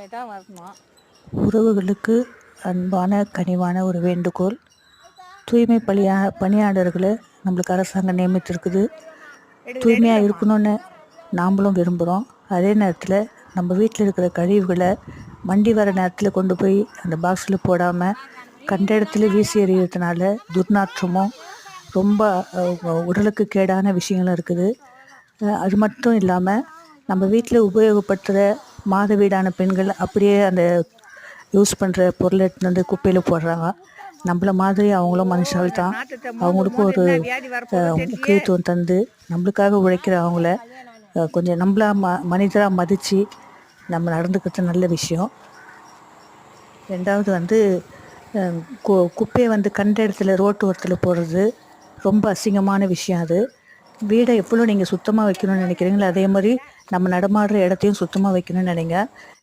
இனிமே தான் வரணும்? உறவுகளுக்கு அன்பான கனிவான ஒரு வேண்டுகோள். தூய்மை பணியா பணியாளர்களை நம்மளுக்கு அரசாங்கம் நியமித்திருக்குது. தூய்மையாக இருக்கணும்னு நாமளும் விரும்புகிறோம் அதே நேரத்தில் நம்ம வீட்டில் இருக்கிற கழிவுகளை வண்டி வர நேரத்தில் கொண்டு போய் அந்த பாக்ஸில் போடாமல் கண்ட இடத்துல வீசி எறிகிறதுனால துர்நாற்றமும் ரொம்ப உடலுக்கு கேடான விஷயங்களும் இருக்குது. அது மட்டும் இல்லாமல் நம்ம வீட்டில் உபயோகப்படுத்துகிற மாதவீடான பெண்கள் அப்படியே அந்த யூஸ் பண்ணுற பொருளை எடுத்துகிட்டு வந்து குப்பையில் போடுறாங்க. நம்மள மாதிரி அவங்களும் மனுஷர்கள் தான். அவங்களுக்கும் ஒரு முக்கியத்துவம் தந்து நம்மளுக்காக உழைக்கிற அவங்கள கொஞ்சம் நம்மளா ம மனிதராக மதித்து நம்ம நடந்துக்கிறது நல்ல விஷயம். ரெண்டாவது வந்து கு- குப்பையை வந்து கண்ட இடத்துல ரோட்டு ஓரத்தில் போடுறது ரொம்ப அசிங்கமான விஷயம் அது. வீடை எவ்வளோ நீங்கள் சுத்தமாக வைக்கணும்னு நினைக்கிறீங்களோ அதே மாதிரி நம்ம நடமாடுற இடத்தையும் சுத்தமாக வைக்கணும்னு நினைங்க.